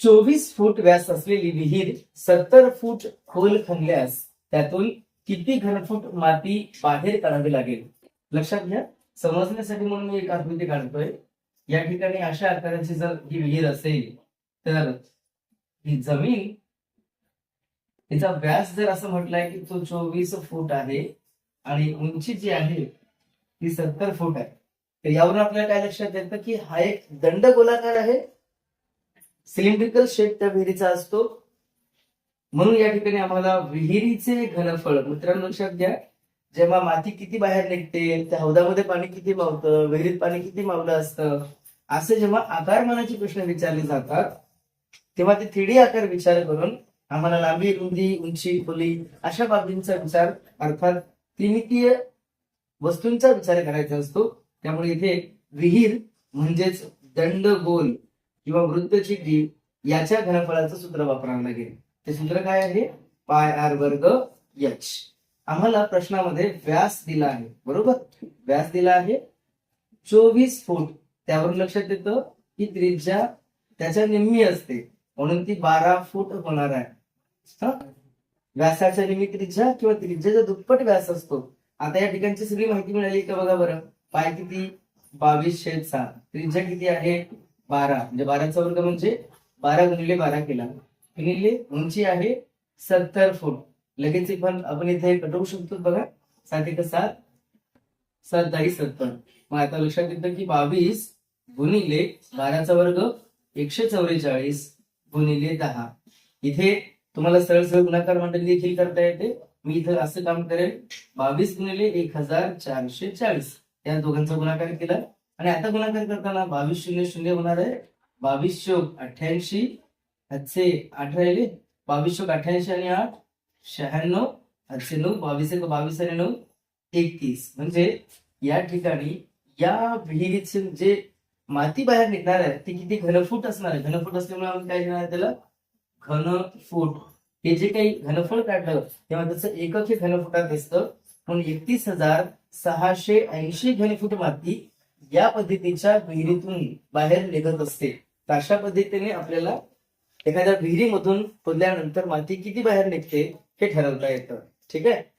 चोवीस फूट व्यास असलेली विहीर सत्तर फूट खोल खणल्यास त्यातून किती घनफूट माती बाहेर काढावी लागेल? लक्षात घ्या. समजण्यासाठी म्हणून मी एक आकृती काढतोय. या ठिकाणी अशा आकाराची जर ही विहीर असेल तर ही जमीन तिचा व्यास जर असं म्हटलंय की तो चोवीस फूट आहे आणि उंची जी आहे ती सत्तर फूट आहे. तर यावरून आपल्याला काय लक्षात येतं की हा एक दंड गोलाकार आहे. सिलेंड्रिकल शेप त्या विहिरीचा असतो. म्हणून या ठिकाणी आम्हाला विहिरीचे घनफळ मित्रांनो लक्षात घ्या जेव्हा माती किती बाहेर निघते त्या हौदामध्ये पाणी किती मावतं विहिरीत पाणी किती मावलं असतं असे जेव्हा आकारमानाचे प्रश्न विचारले जातात तेव्हा ते थ्रीडी आकार विचार करून आम्हाला लांबी रुंदी उंची खोली अशा बाबींचा विचार अर्थात त्रिमितीय वस्तूंचा विचार करायचा असतो. त्यामुळे इथे विहीर म्हणजेच दंड किंवा वृद्ध वृत्तचित्री याच्या घनफळाचं सूत्र वापरावं लागेल. ते सूत्र काय आहे? पाय आर वर्ग यच. आम्हाला प्रश्नामध्ये व्यास दिला आहे. बरोबर? व्यास दिला आहे. चोवीस फूट. त्यावरून लक्षात येतं की त्रिज्या त्याच्या निम्मी असते. म्हणून ती बारा फूट होणार आहे. हा? व्यासाच्या निम्मी त्रिज्या किंवा त्रिज्याचा दुप्पट व्यास असतो. आता या ठिकाणची सगळी माहिती मिळाली का बघा बरं? पाय किती? बावीस सहा त्रिज्या किती आहे? बारा म्हणजे बाराचा वर्ग म्हणजे बारा गुणिले बारा केला. गुणिले उंची आहे सत्तर फूट. लगेच पण आपण इथे कटवू शकतो बघा. सात एक सात सात दहा सत्तर. मग आता लक्षात येतं की बावीस गुणिले बाराचा वर्ग एकशे चौवेचाळीस गुणिले दहा. इथे तुम्हाला सरळ सरळ गुणाकार मंडळी देखील करता येते. मी इथं असं काम करेल. बावीस गुणिले एक हजार चारशे चाळीस. या दोघांचा गुणाकार केला. आणि आता गुणाकार करताना बावीस शून्य शून्य होणार आहे. बावीस शोक अठ्ठ्याऐंशी आठशे आठ राहिले बावीस शोक अठ्ठ्याऐंशी आणि आठ शहाण्णव आठशे नऊ बावीस एक बावीस आणि नऊ एकतीस. म्हणजे या ठिकाणी या विहिरीचे जे माती बाहेर निघणार आहे ती किती घनफूट असणार आहे? घनफूट असल्यामुळे आपण काय घेणार त्याला? घनफूट. हे जे काही घनफळ काढलं तेव्हा त्याचं एकक हे घनफुटात दिसतं. म्हणून एकतीस हजार सहाशे ऐंशी घनफूट माती या पद्धतीच्या विहिरीतून बाहेर निघत असते तर अशा पद्धतीने आपल्याला एखाद्या विहिरीमधून खोदल्यानंतर माती किती बाहेर निघते हे ठरवता येतं. ठीक आहे?